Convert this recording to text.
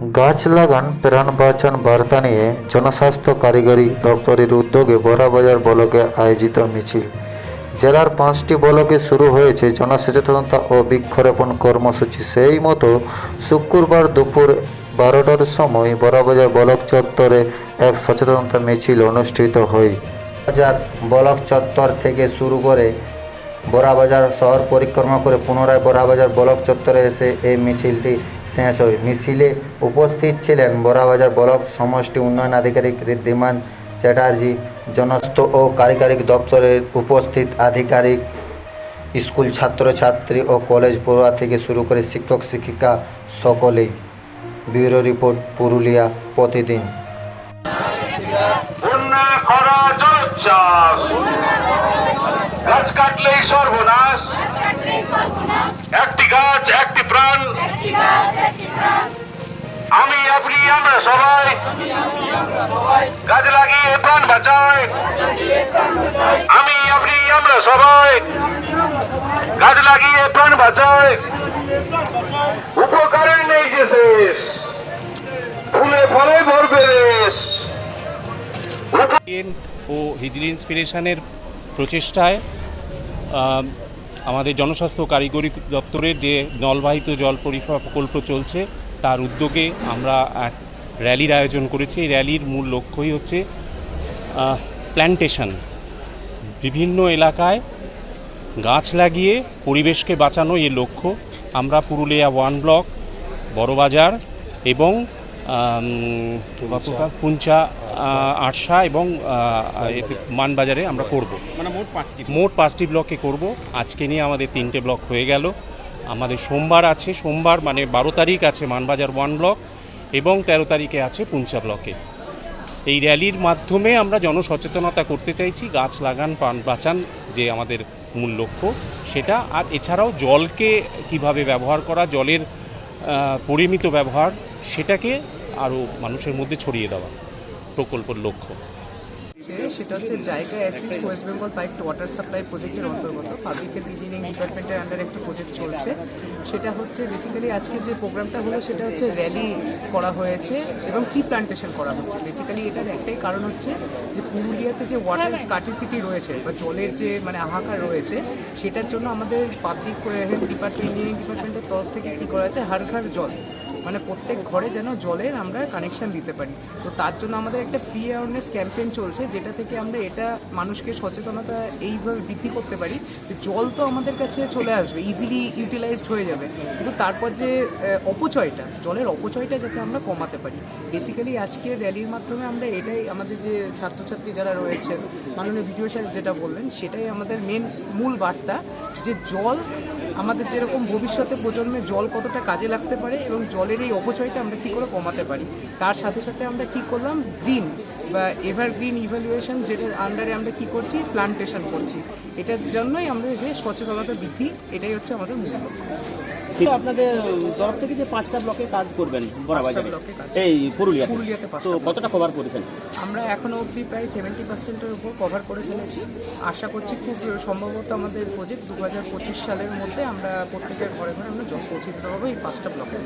গাছ লাগান, প্রাণ বাঁচান বার্তা নিয়ে জনস্বাস্থ্য কারিগরি দপ্তরের উদ্যোগে বড়াবাজার ব্লকে আয়োজিত মিছিল। জেলার পাঁচটি ব্লকে শুরু হয়েছে জনসচেতনতা ও বৃক্ষরোপণ কর্মসূচি। সেই মতো শুক্রবার দুপুর বারোটার সময় বড়াবাজার ব্লক চত্বরে এক সচেতনতা মিছিল অনুষ্ঠিত হয়। বাজার ব্লক চত্বর থেকে শুরু করে বড়াবাজার শহর পরিক্রমা করে পুনরায় বড়াবাজার ব্লক চত্বরে এসে এই মিছিলটি শেষ হয় মিছিলে উপস্থিত ছিলেন বড়াবাজার ব্লক সমষ্টি উন্নয়ন আধিকারিক ঋদ্ধিমান চ্যাটার্জি, জনস্থ ও কারিগরিক দপ্তরের উপস্থিত আধিকারিক, স্কুল ছাত্রছাত্রী ও কলেজ পড়ুয়া থেকে শুরু করে শিক্ষক, শিক্ষিকা সকলেই। ব্যুরো রিপোর্ট, পুরুলিয়া প্রতিদিন। কাটলেই সর্বনাশ। একটি গাছ, একটি প্রাণ। আমি আপনি আমরা সবাই। গাছ লাগিয়ে প্রাণ বাঁচাই। আমি আপনি আমরা সবাই। গাছ লাগিয়ে প্রাণ বাঁচাই। উপকারের নেই যে শেষ। ফুলে ফলে ভরবে ও হিজরি ইন্সপিরেশনের প্রচেষ্টায় আমাদের জনস্বাস্থ্য কারিগরি দপ্তরের যে নলবাহিত জল পরিষেবা প্রকল্প চলছে তার উদ্যোগে আমরা এক র্যালির আয়োজন করেছি। এই র্যালির মূল লক্ষ্যই হচ্ছে প্ল্যান্টেশন বিভিন্ন এলাকায় গাছ লাগিয়ে পরিবেশকে বাঁচানো এর লক্ষ্য। আমরা পুরুলিয়া ওয়ান ব্লক বড়বাজার এবং? পুঞ্চা আরশা এবং এতে মানবাজারে আমরা করব। মানে মোট পাঁচটি ব্লকে করব। আজকে নিয়ে আমাদের তিনটে ব্লক হয়ে গেল। আমাদের সোমবার আছে সোমবার মানে বারো তারিখ আছে মানবাজার ওয়ান ব্লক এবং তেরো তারিখে আছে পুঞ্চা ব্লকে এই র্যালির মাধ্যমে আমরা জনসচেতনতা করতে চাইছি গাছ লাগান পান বাঁচান যে আমাদের মূল লক্ষ্য সেটা। আর এছাড়াও জলকে কীভাবে ব্যবহার করা জলের পরিমিত ব্যবহার সেটাকে আরও মানুষের মধ্যে ছড়িয়ে দেওয়া। প্রকল্পের লক্ষ্য। সেটা হচ্ছে জায়গা assist West Bengal pipe water supply প্রজেক্টের অন্তর্গত। পাবলিক ইঞ্জিনিয়ারিং ডিপার্টমেন্টের আন্ডারে একটা প্রজেক্ট চলছে। সেটা হচ্ছে বেসিক্যালি আজকে যে প্রোগ্রামটা হলো, সেটা হচ্ছে র্যালি করা হয়েছে এবং কি প্ল্যান্টেশন করা হচ্ছে। বেসিক্যালি এটার একটাই কারণ হচ্ছে যে পুরুলিয়াতে যে ওয়াটার স্কার্টিসিটি রয়েছে বা জলের যে মানে হাহাকার রয়েছে, সেটার জন্য আমাদের পাবলিক হেলথ ডিপার্টমেন্ট ইঞ্জিনিয়ারিং ডিপার্টমেন্টের তরফ থেকে কী করা হয়েছে হার ঘর জল। মানে প্রত্যেক ঘরে যেন জলের আমরা কানেকশন দিতে পারি। তো তার জন্য আমাদের একটা ফ্রি অ্যাওয়ারনেস ক্যাম্পেইন চলছে যেটা থেকে আমরা এটা মানুষকে সচেতনতা এইভাবে বৃদ্ধি করতে পারি, যে জল তো আমাদের কাছে চলে আসবে ইজিলি ইউটিলাইজড হয়ে যাবে। কিন্তু তারপর যে অপচয়টা, জলের অপচয়টা যাতে আমরা কমাতে পারি। বেসিক্যালি আজকের র্যালির মাধ্যমে আমরা এটাই আমাদের যে ছাত্রছাত্রী যারা রয়েছেন মাননীয় ভিডিও স্যার যেটা বললেন, সেটাই আমাদের মেন মূল বার্তা, যে জল আমাদের যেরকম ভবিষ্যতে প্রজন্মে জল কতটা কাজে লাগতে পারে এবং জলের এই অপচয়টা আমরা কী করে কমাতে পারি। তার সাথে সাথে আমরা কি করলাম? গ্রিন বা এভারগ্রিন ইভ্যালুয়েশন যেটার আন্ডারে আমরা কি করছি? প্লান্টেশন করছি। এটার জন্যই আমরা যে সচেতনতা বৃদ্ধি এটাই হচ্ছে আমাদের মূল লক্ষ্য। আপনাদের তরফ থেকে যে পাঁচটা ব্লকে কাজ করবেন বড়াবাজারে? এই পুরুলিয়াতে। পুরুলিয়াতে তো কতটা কভার করেছেন? আমরা এখনও অবধি প্রায় সেভেন্টি পার্সেন্টের উপর কভার করে ফেলেছি। আশা করছি খুব সম্ভবত আমাদের প্রজেক্ট দু হাজার পঁচিশ সালের মধ্যে আমরা প্রত্যেকের ঘরে ঘরে আমরা জল পৌঁছে দিতে পারব এই পাঁচটা ব্লকে